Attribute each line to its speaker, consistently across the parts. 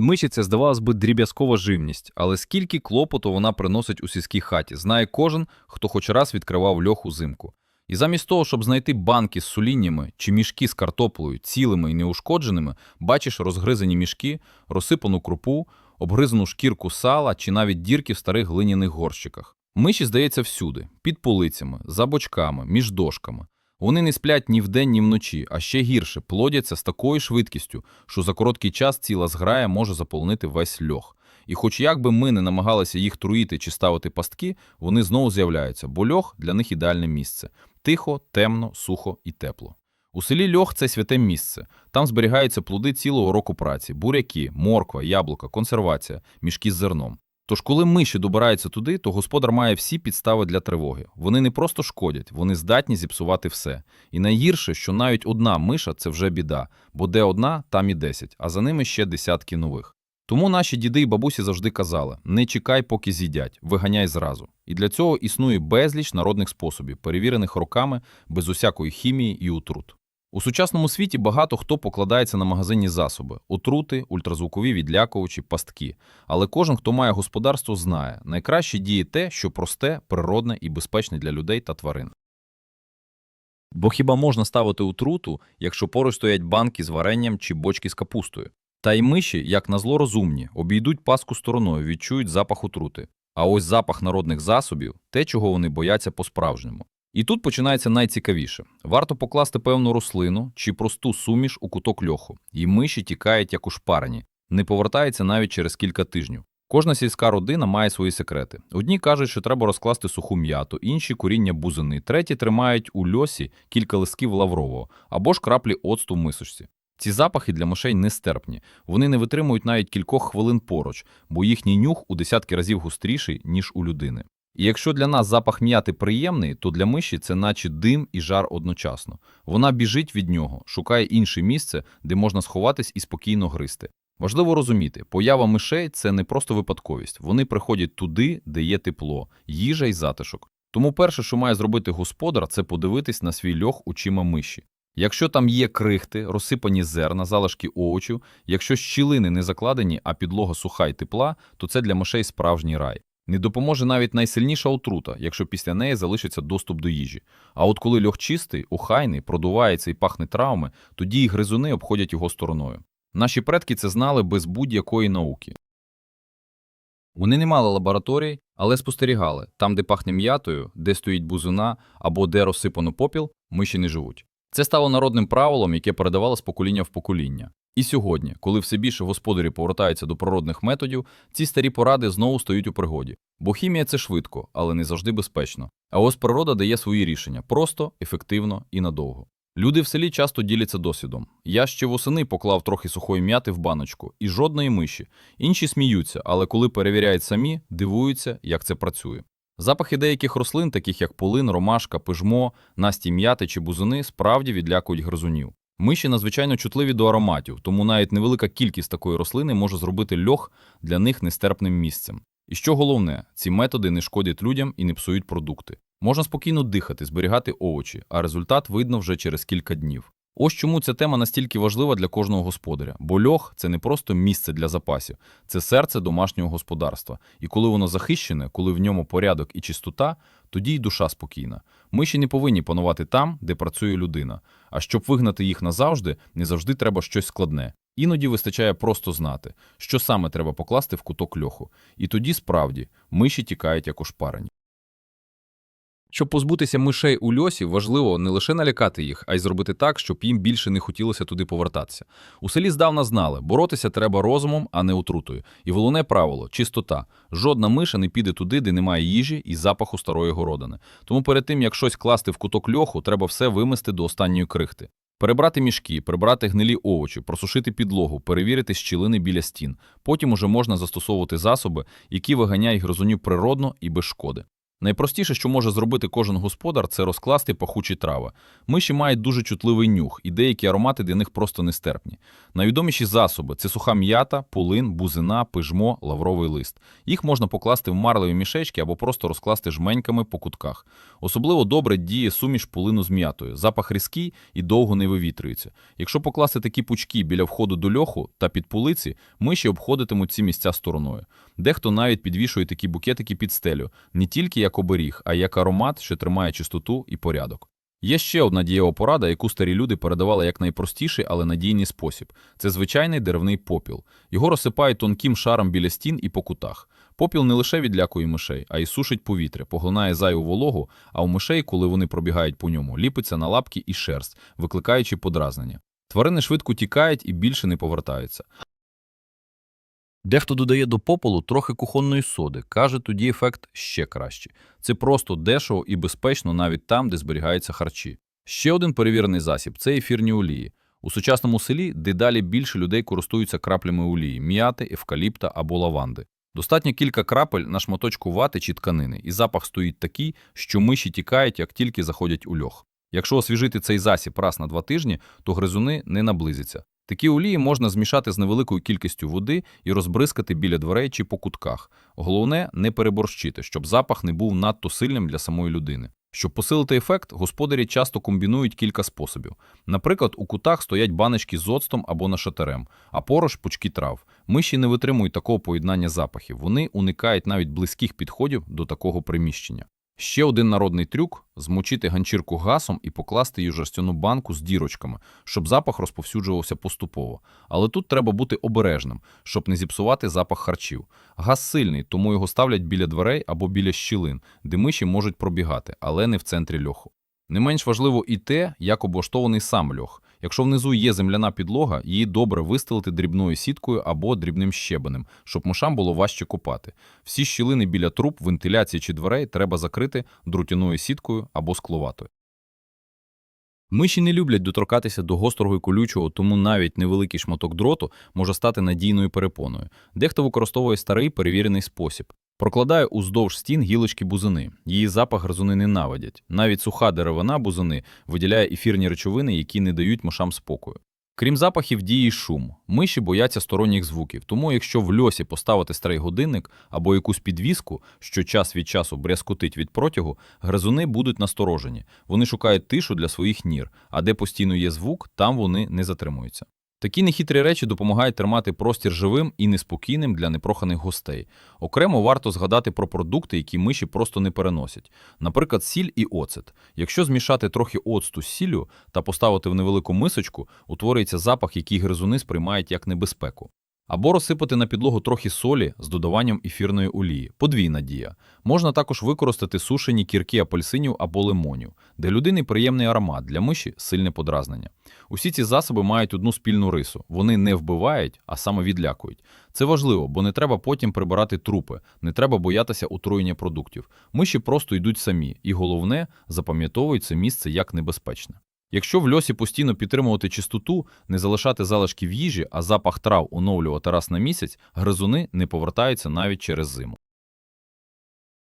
Speaker 1: Миші це, здавалось би, дріб'язкова живність, але скільки клопоту вона приносить у сільській хаті, знає кожен, хто хоч раз відкривав льох узимку. І замість того, щоб знайти банки з суліннями чи мішки з картоплею цілими і неушкодженими, бачиш розгризані мішки, розсипану крупу, обгризану шкірку сала чи навіть дірки в старих глиняних горщиках. Миші, здається, всюди, під полицями, за бочками, між дошками. Вони не сплять ні вдень, ні вночі, а ще гірше плодяться з такою швидкістю, що за короткий час ціла зграя може заполонити весь льох. І хоч як би ми не намагалися їх труїти чи ставити пастки, вони знову з'являються, бо льох для них ідеальне місце тихо, темно, сухо і тепло. У селі льох це святе місце. Там зберігаються плоди цілого року праці: буряки, морква, яблука, консервація, мішки з зерном. Тож, коли миші добираються туди, то господар має всі підстави для тривоги. Вони не просто шкодять, вони здатні зіпсувати все. І найгірше, що навіть одна миша це вже біда, бо де одна, там і десять, а за ними ще десятки нових. Тому наші діди і бабусі завжди казали: не чекай, поки з'їдять, виганяй зразу. І для цього існує безліч народних способів, перевірених роками, без усякої хімії і утрут. У сучасному світі багато хто покладається на магазинні засоби: отрути, ультразвукові відлякувачі, пастки. Але кожен, хто має господарство, знає, найкраще діє те, що просте, природне і безпечне для людей та тварин. Бо хіба можна ставити отруту, якщо поруч стоять банки з варенням чи бочки з капустою? Та й миші, як назло розумні, обійдуть паску стороною, відчують запах отрути. А ось запах народних засобів те, чого вони бояться по-справжньому. І тут починається найцікавіше. Варто покласти певну рослину чи просту суміш у куток льоху, і миші тікають як ушпарені, не повертаються навіть через кілька тижнів. Кожна сільська родина має свої секрети. Одні кажуть, що треба розкласти суху м'яту, інші коріння бузини, треті тримають у льосі кілька листків лаврового або ж краплі оцту в мисочці. Ці запахи для мишей нестерпні. Вони не витримують навіть кількох хвилин поруч, бо їхній нюх у десятки разів густріший, ніж у людини. І якщо для нас запах м'яти приємний, то для миші це наче дим і жар одночасно. Вона біжить від нього, шукає інше місце, де можна сховатись і спокійно гризти. Важливо розуміти, поява мишей це не просто випадковість. Вони приходять туди, де є тепло, їжа і затишок. Тому перше, що має зробити господар, це подивитись на свій льох очима миші. Якщо там є крихти, розсипані зерна, залишки овочів, якщо щілини не закладені, а підлога суха й тепла, то це для мишей справжній рай. Не допоможе навіть найсильніша отрута, якщо після неї залишиться доступ до їжі. А от коли льох чистий, охайний, продувається і пахне травми, тоді і гризуни обходять його стороною. Наші предки це знали без будь-якої науки. Вони не мали лабораторій, але спостерігали там, де пахне м'ятою, де стоїть бузина або де розсипано попіл, миші не живуть. Це стало народним правилом, яке передавало з покоління в покоління. І сьогодні, коли все більше господарі повертаються до природних методів, ці старі поради знову стають у пригоді. Бо хімія це швидко, але не завжди безпечно. А ось природа дає свої рішення просто, ефективно і надовго. Люди в селі часто діляться досвідом. Я ще восени поклав трохи сухої м'яти в баночку і жодної миші. Інші сміються, але коли перевіряють самі, дивуються, як це працює. Запахи деяких рослин, таких як полин, ромашка, пижмо, насті м'яти чи бузини, справді відлякують гризунів. Миші надзвичайно чутливі до ароматів, тому навіть невелика кількість такої рослини може зробити льох для них нестерпним місцем. І що головне, ці методи не шкодять людям і не псують продукти. Можна спокійно дихати, зберігати овочі, а результат видно вже через кілька днів. Ось чому ця тема настільки важлива для кожного господаря, бо льох це не просто місце для запасів, це серце домашнього господарства. І коли воно захищене, коли в ньому порядок і чистота, тоді й душа спокійна. Миші не повинні панувати там, де працює людина. А щоб вигнати їх назавжди, не завжди треба щось складне. Іноді вистачає просто знати, що саме треба покласти в куток льоху. І тоді справді миші тікають як ошпарені. Щоб позбутися мишей у льосі, важливо не лише налякати їх, а й зробити так, щоб їм більше не хотілося туди повертатися. У селі здавна знали, боротися треба розумом, а не отрутою. І головне правило чистота. Жодна миша не піде туди, де немає їжі і запаху старої городини. Тому перед тим, як щось класти в куток льоху, треба все вимести до останньої крихти. Перебрати мішки, прибрати гнилі овочі, просушити підлогу, перевірити щілини біля стін. Потім уже можна застосовувати засоби, які виганяють гризунів природно і без шкоди. Найпростіше, що може зробити кожен господар, це розкласти пахучі трави. Миші мають дуже чутливий нюх, і деякі аромати для них просто нестерпні. Найвідоміші засоби це суха м'ята, полин, бузина, пижмо, лавровий лист. Їх можна покласти в марлеві мішечки або просто розкласти жменьками по кутках. Особливо добре діє суміш полину з м'ятою. Запах різкий і довго не вивітрюється. Якщо покласти такі пучки біля входу до льоху та під полиці, миші обходитимуть ці місця стороною. Дехто навіть підвішує такі букетики під стелю, не тільки як оберіг, а як аромат, що тримає чистоту і порядок. Є ще одна дієва порада, яку старі люди передавали як найпростіший, але надійний спосіб. Це звичайний деревний попіл. Його розсипають тонким шаром біля стін і по кутах. Попіл не лише відлякує мишей, а й сушить повітря, поглинає зайву вологу, а у мишей, коли вони пробігають по ньому, ліпиться на лапки і шерсть, викликаючи подразнення. Тварини швидко тікають і більше не повертаються. Дехто додає до попелу трохи кухонної соди, каже, тоді ефект ще кращий. Це просто дешево і безпечно навіть там, де зберігаються харчі. Ще один перевірений засіб це ефірні олії. У сучасному селі дедалі більше людей користуються краплями олії м'яти, евкаліпта або лаванди. Достатньо кілька крапель на шматочку вати чи тканини, і запах стоїть такий, що миші тікають, як тільки заходять у льох. Якщо освіжити цей засіб раз на два тижні, то гризуни не наблизяться. Такі олії можна змішати з невеликою кількістю води і розбризкати біля дверей чи по кутках. Головне не переборщити, щоб запах не був надто сильним для самої людини. Щоб посилити ефект, господарі часто комбінують кілька способів. Наприклад, у кутах стоять баночки з оцтом або нашатарем, а поруч пучки трав. Миші не витримують такого поєднання запахів. Вони уникають навіть близьких підходів до такого приміщення. Ще один народний трюк змочити ганчірку гасом і покласти її жерстяну банку з дірочками, щоб запах розповсюджувався поступово. Але тут треба бути обережним, щоб не зіпсувати запах харчів. Газ сильний, тому його ставлять біля дверей або біля щілин, де миші можуть пробігати, але не в центрі льоху. Не менш важливо і те, як облаштований сам льох. Якщо внизу є земляна підлога, її добре вистелити дрібною сіткою або дрібним щебенем, щоб мишам було важче копати. Всі щілини біля труб, вентиляції чи дверей треба закрити друтяною сіткою або скловатою. Миші не люблять доторкатися до гострого і колючого, тому навіть невеликий шматок дроту може стати надійною перепоною. Дехто використовує старий перевірений спосіб. Прокладає уздовж стін гілочки бузини. Її запах гризуни ненавидять. Навіть суха деревина бузини виділяє ефірні речовини, які не дають мишам спокою. Крім запахів, діє шум. Миші бояться сторонніх звуків, тому якщо в льосі поставити старий годинник або якусь підвіску, що час від часу брязкотить від протягу, гризуни будуть насторожені. Вони шукають тишу для своїх нір, а де постійно є звук, там вони не затримуються. Такі нехитрі речі допомагають тримати простір живим і неспокійним для непроханих гостей. Окремо варто згадати про продукти, які миші просто не переносять. Наприклад, сіль і оцет. Якщо змішати трохи оцту з сіллю та поставити в невелику мисочку, утворюється запах, який гризуни сприймають як небезпеку. Або розсипати на підлогу трохи солі з додаванням ефірної олії. Подвійна дія. Можна також використати сушені кірки апельсинів або лимонів. Для людини приємний аромат, для миші сильне подразнення. Усі ці засоби мають одну спільну рису. Вони не вбивають, а саме відлякують. Це важливо, бо не треба потім прибирати трупи, не треба боятися отруєння продуктів. Миші просто йдуть самі, і головне, запам'ятовують це місце як небезпечне. Якщо в льосі постійно підтримувати чистоту, не залишати залишків їжі, а запах трав оновлювати раз на місяць, гризуни не повертаються навіть через зиму.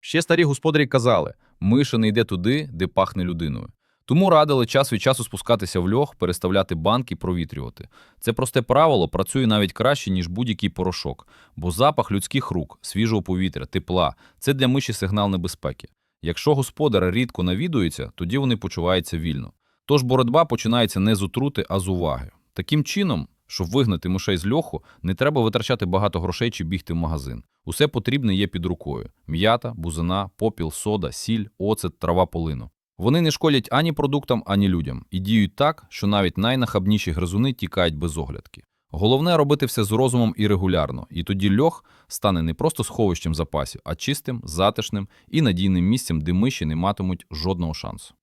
Speaker 1: Ще старі господарі казали, миша не йде туди, де пахне людиною. Тому радили час від часу спускатися в льох, переставляти банки, провітрювати. Це просте правило працює навіть краще, ніж будь-який порошок, бо запах людських рук, свіжого повітря, тепла це для миші сигнал небезпеки. Якщо господар рідко навідується, тоді вони почуваються вільно. Тож боротьба починається не з отрути, а з уваги. Таким чином, щоб вигнати мишей з льоху, не треба витрачати багато грошей чи бігти в магазин. Усе потрібне є під рукою: м'ята, бузина, попіл, сода, сіль, оцет, трава полину. Вони не шкодять ані продуктам, ані людям і діють так, що навіть найнахабніші гризуни тікають без оглядки. Головне робити все з розумом і регулярно, і тоді льох стане не просто сховищем запасів, а чистим, затишним і надійним місцем, де миші не матимуть жодного шансу.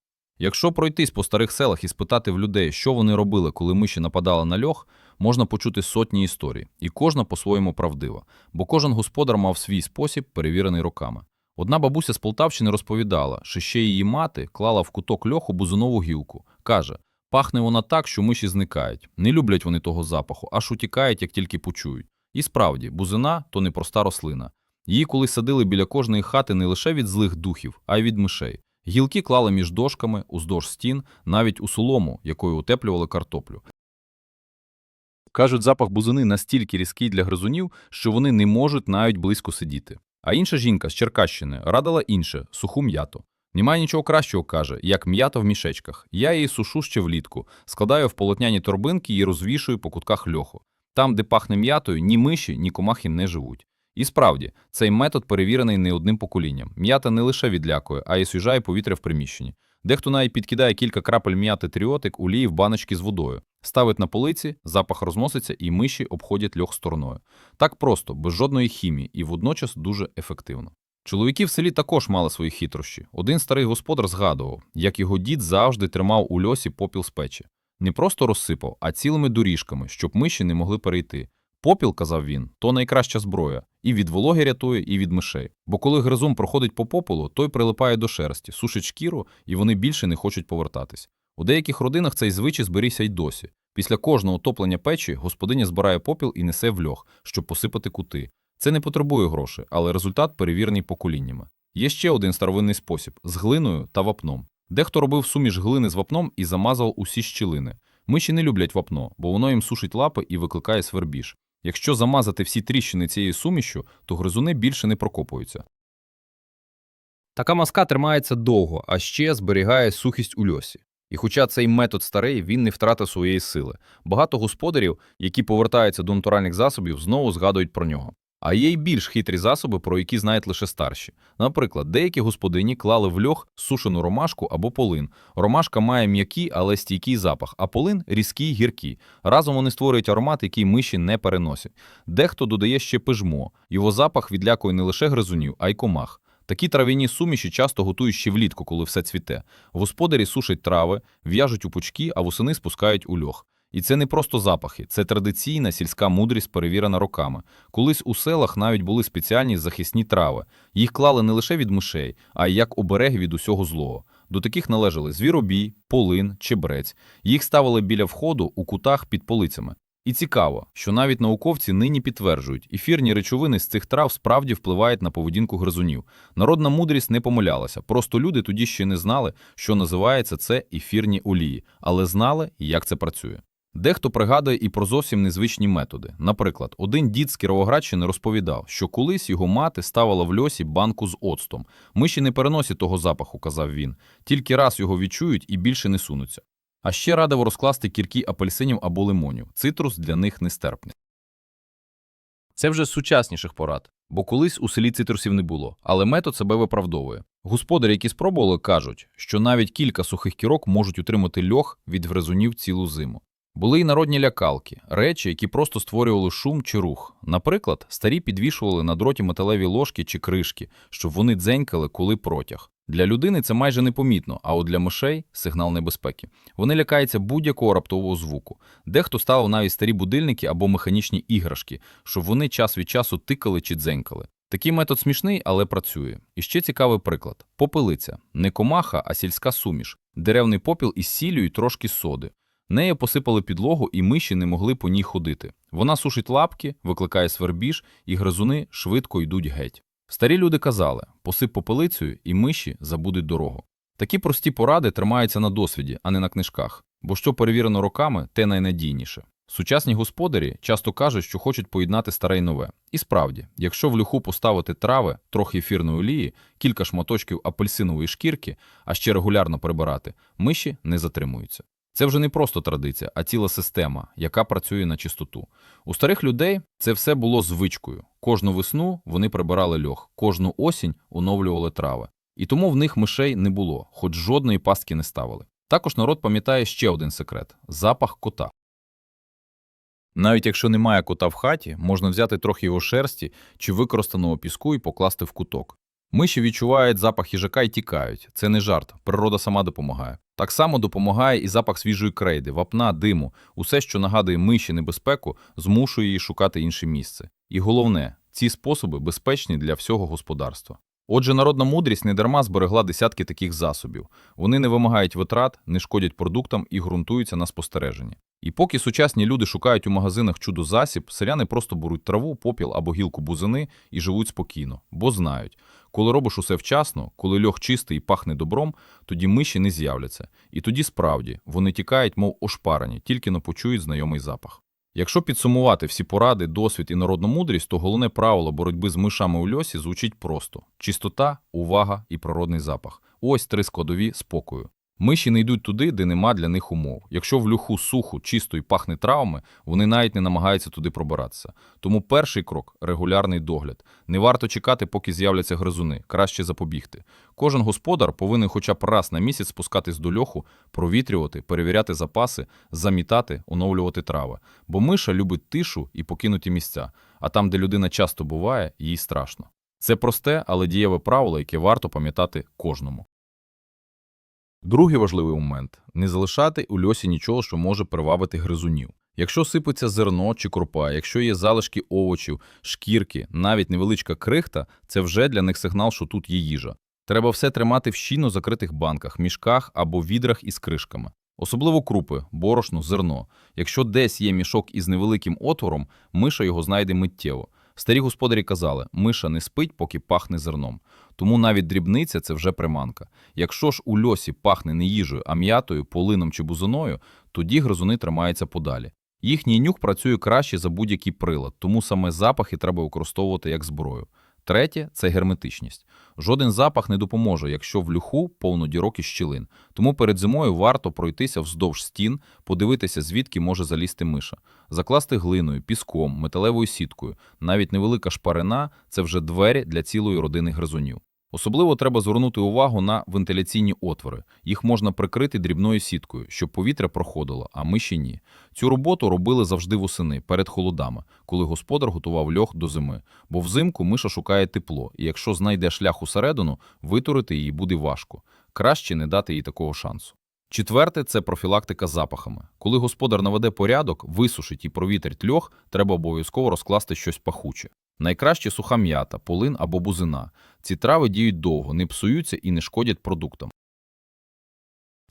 Speaker 1: Якщо пройтись по старих селах і спитати в людей, що вони робили, коли миші нападали на льох, можна почути сотні історій, і кожна по-своєму правдива, бо кожен господар мав свій спосіб, перевірений роками. Одна бабуся з Полтавщини розповідала, що ще її мати клала в куток льоху бузинову гілку. Каже, пахне вона так, що миші зникають. Не люблять вони того запаху, аж утікають, як тільки почують. І справді, бузина то не проста рослина. Її колись садили біля кожної хати не лише від злих духів, а й від мишей. Гілки клали між дошками, уздовж стін, навіть у солому, якою утеплювали картоплю. Кажуть, запах бузини настільки різкий для гризунів, що вони не можуть навіть близько сидіти. А інша жінка з Черкащини радила інше – суху м'яту. Немає нічого кращого, каже, як м'ята в мішечках. Я її сушу ще влітку, складаю в полотняні торбинки і розвішую по кутках льоху. Там, де пахне м'ятою, ні миші, ні комахи не живуть. І справді, цей метод перевірений не одним поколінням. М'ята не лише відлякує, а й освіжає повітря в приміщенні. Дехто навіть підкидає кілька крапель м'яти тріотик олії в баночки з водою, ставить на полиці, запах розноситься, і миші обходять льох стороною. Так просто, без жодної хімії, і водночас дуже ефективно. Чоловіки в селі також мали свої хитрощі. Один старий господар згадував, як його дід завжди тримав у льосі попіл з печі. Не просто розсипав, а цілими доріжками, щоб миші не могли перейти. Попіл, казав він, то найкраща зброя. І від вологи рятує, і від мишей. Бо коли гризун проходить по попелу, той прилипає до шерсті, сушить шкіру, і вони більше не хочуть повертатись. У деяких родинах цей звичай зберігся й досі. Після кожного топлення печі господиня збирає попіл і несе в льох, щоб посипати кути. Це не потребує грошей, але результат перевірений поколіннями. Є ще один старовинний спосіб з глиною та вапном. Дехто робив суміш глини з вапном і замазав усі щілини. Миші не люблять вапно, бо воно їм сушить лапи і викликає свербіж. Якщо замазати всі тріщини цією сумішю, то гризуни більше не прокопуються. Така маска тримається довго, а ще зберігає сухість у льосі. І хоча цей метод старий, він не втратив своєї сили. Багато господарів, які повертаються до натуральних засобів, знову згадують про нього. А є й більш хитрі засоби, про які знають лише старші. Наприклад, деякі господині клали в льох сушену ромашку або полин. Ромашка має м'який, але стійкий запах, а полин різкий, гіркий. Разом вони створюють аромат, який миші не переносять. Дехто додає ще пижмо. Його запах відлякує не лише гризунів, а й комах. Такі трав'яні суміші часто готують ще влітку, коли все цвіте. Господарі сушать трави, в'яжуть у пучки, а восени спускають у льох. І це не просто запахи, це традиційна сільська мудрість, перевірена роками. Колись у селах навіть були спеціальні захисні трави. Їх клали не лише від мишей, а й як обереги від усього злого. До таких належали звіробій, полин, чебрець. Їх ставили біля входу у кутах під полицями. І цікаво, що навіть науковці нині підтверджують, ефірні речовини з цих трав справді впливають на поведінку гризунів. Народна мудрість не помилялася. Просто люди тоді ще не знали, що називається це ефірні олії, але знали, як це працює. Дехто пригадує і про зовсім незвичні методи. Наприклад, один дід з Кіровоградщини розповідав, що колись його мати ставила в льосі банку з оцтом. Миші не переносять того запаху, казав він. Тільки раз його відчують і більше не сунуться. А ще радив розкласти кірки апельсинів або лимонів. Цитрус для них нестерпний. Це вже з сучасніших порад, бо колись у селі цитрусів не було, але метод себе виправдовує. Господарі, які спробували, кажуть, що навіть кілька сухих кірок можуть утримати льох від гризунів цілу зиму. Були й народні лякалки, речі, які просто створювали шум чи рух. Наприклад, старі підвішували на дроті металеві ложки чи кришки, щоб вони дзенькали, коли протяг. Для людини це майже непомітно, а от для мишей – сигнал небезпеки. Вони лякаються будь-якого раптового звуку. Дехто ставив навіть старі будильники або механічні іграшки, щоб вони час від часу тикали чи дзенькали. Такий метод смішний, але працює. І ще цікавий приклад. Попелиця. Не комаха, а сільська суміш. Деревний попіл із сіллю і трошки соди. Нею посипали підлогу, і миші не могли по ній ходити. Вона сушить лапки, викликає свербіж, і гризуни швидко йдуть геть. Старі люди казали, посип попелицею, і миші забудуть дорогу. Такі прості поради тримаються на досвіді, а не на книжках, бо що перевірено роками, те найнадійніше. Сучасні господарі часто кажуть, що хочуть поєднати старе й нове. І справді, якщо в люху поставити трави, трохи ефірної олії, кілька шматочків апельсинової шкірки, а ще регулярно прибирати, миші не затримуються. Це вже не просто традиція, а ціла система, яка працює на чистоту. У старих людей це все було звичкою. Кожну весну вони прибирали льох, кожну осінь оновлювали трави. І тому в них мишей не було, хоч жодної пастки не ставили. Також народ пам'ятає ще один секрет запах кота. Навіть якщо немає кота в хаті, можна взяти трохи його шерсті чи використаного піску і покласти в куток. Миші відчувають запах їжака і тікають. Це не жарт, природа сама допомагає. Так само допомагає і запах свіжої крейди, вапна, диму. Усе, що нагадує миші небезпеку, змушує її шукати інше місце. І головне, ці способи безпечні для всього господарства. Отже, народна мудрість недарма зберегла десятки таких засобів. Вони не вимагають витрат, не шкодять продуктам і ґрунтуються на спостереженні. І поки сучасні люди шукають у магазинах чудо-засіб, селяни просто беруть траву, попіл або гілку бузини і живуть спокійно, бо знають, коли робиш усе вчасно, коли льох чистий і пахне добром, тоді миші не з'являться. І тоді справді вони тікають, мов ошпарені, тільки но почують знайомий запах. Якщо підсумувати всі поради, досвід і народну мудрість, то головне правило боротьби з мишами у льосі звучить просто: чистота, увага і природний запах. Ось три складові спокою. Миші не йдуть туди, де нема для них умов. Якщо в люху сухо, чисто і пахне травами, вони навіть не намагаються туди пробиратися. Тому перший крок регулярний догляд. Не варто чекати, поки з'являться гризуни, краще запобігти. Кожен господар повинен хоча б раз на місяць спускатись до льоху, провітрювати, перевіряти запаси, замітати, оновлювати трави. Бо миша любить тишу і покинуті місця, а там, де людина часто буває, їй страшно. Це просте, але дієве правило, яке варто пам'ятати кожному. Другий важливий момент – не залишати у льосі нічого, що може привабити гризунів. Якщо сипеться зерно чи крупа, якщо є залишки овочів, шкірки, навіть невеличка крихта, це вже для них сигнал, що тут є їжа. Треба все тримати в щільно закритих банках, мішках або відрах із кришками. Особливо крупи, борошно, зерно. Якщо десь є мішок із невеликим отвором, миша його знайде миттєво. Старі господарі казали, миша не спить, поки пахне зерном. Тому навіть дрібниця – це вже приманка. Якщо ж у льосі пахне не їжею, а м'ятою, полином чи бузиною, тоді гризуни тримаються подалі. Їхній нюх працює краще за будь-який прилад, тому саме запахи треба використовувати як зброю. Третє – це герметичність. Жоден запах не допоможе, якщо в люху повно дірок і щілин. Тому перед зимою варто пройтися вздовж стін, подивитися, звідки може залізти миша. Закласти глиною, піском, металевою сіткою. Навіть невелика шпарина – це вже двері для цілої родини гризунів. Особливо треба звернути увагу на вентиляційні отвори. Їх можна прикрити дрібною сіткою, щоб повітря проходило, а миші ні. Цю роботу робили завжди восени, перед холодами, коли господар готував льох до зими. Бо взимку миша шукає тепло, і якщо знайде шлях усередину, витурити її буде важко. Краще не дати їй такого шансу. Четверте – це профілактика запахами. Коли господар наведе порядок, висушить і провітрить льох, треба обов'язково розкласти щось пахуче. Найкраще суха м'ята, полин або бузина. Ці трави діють довго, не псуються і не шкодять продуктам.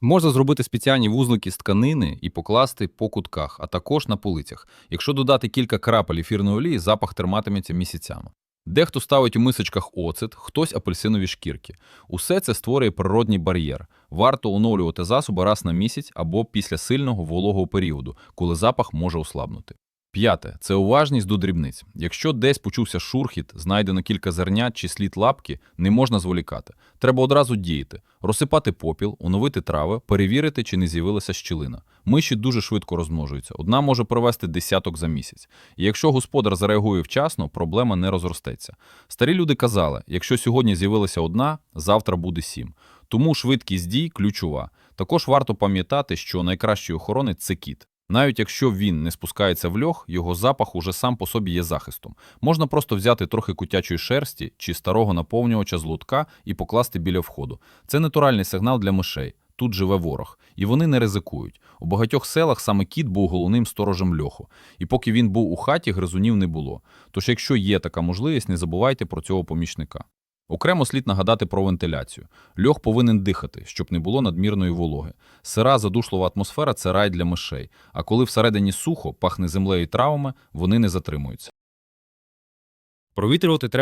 Speaker 1: Можна зробити спеціальні вузлики з тканини і покласти по кутках, а також на полицях. Якщо додати кілька крапель ефірної олії, запах триматиметься місяцями. Дехто ставить у мисочках оцет, хтось апельсинові шкірки. Усе це створює природній бар'єр. Варто оновлювати засоби раз на місяць або після сильного вологого періоду, коли запах може ослабнути. П'яте це уважність до дрібниць. Якщо десь почувся шурхіт, знайдено кілька зернят чи слід лапки, не можна зволікати. Треба одразу діяти, розсипати попіл, оновити трави, перевірити, чи не з'явилася щілина. Миші дуже швидко розмножуються. Одна може провести десяток за місяць. І якщо господар зареагує вчасно, проблема не розростеться. Старі люди казали, якщо сьогодні з'явилася одна, завтра буде сім. Тому швидкість дій ключова. Також варто пам'ятати, що найкращий охоронець – це кіт. Навіть якщо він не спускається в льох, його запах уже сам по собі є захистом. Можна просто взяти трохи кутячої шерсті чи старого наповнювача з лутка і покласти біля входу. Це натуральний сигнал для мишей. Тут живе ворог, і вони не ризикують. У багатьох селах саме кіт був головним сторожем льоху, і поки він був у хаті, гризунів не було. Тож, якщо є така можливість, не забувайте про цього помічника. Окремо слід нагадати про вентиляцію. Льох повинен дихати, щоб не було надмірної вологи. Сира задушлива атмосфера це рай для мишей, а коли всередині сухо, пахне землею і травами, вони не затримуються.
Speaker 2: Провітрювати треба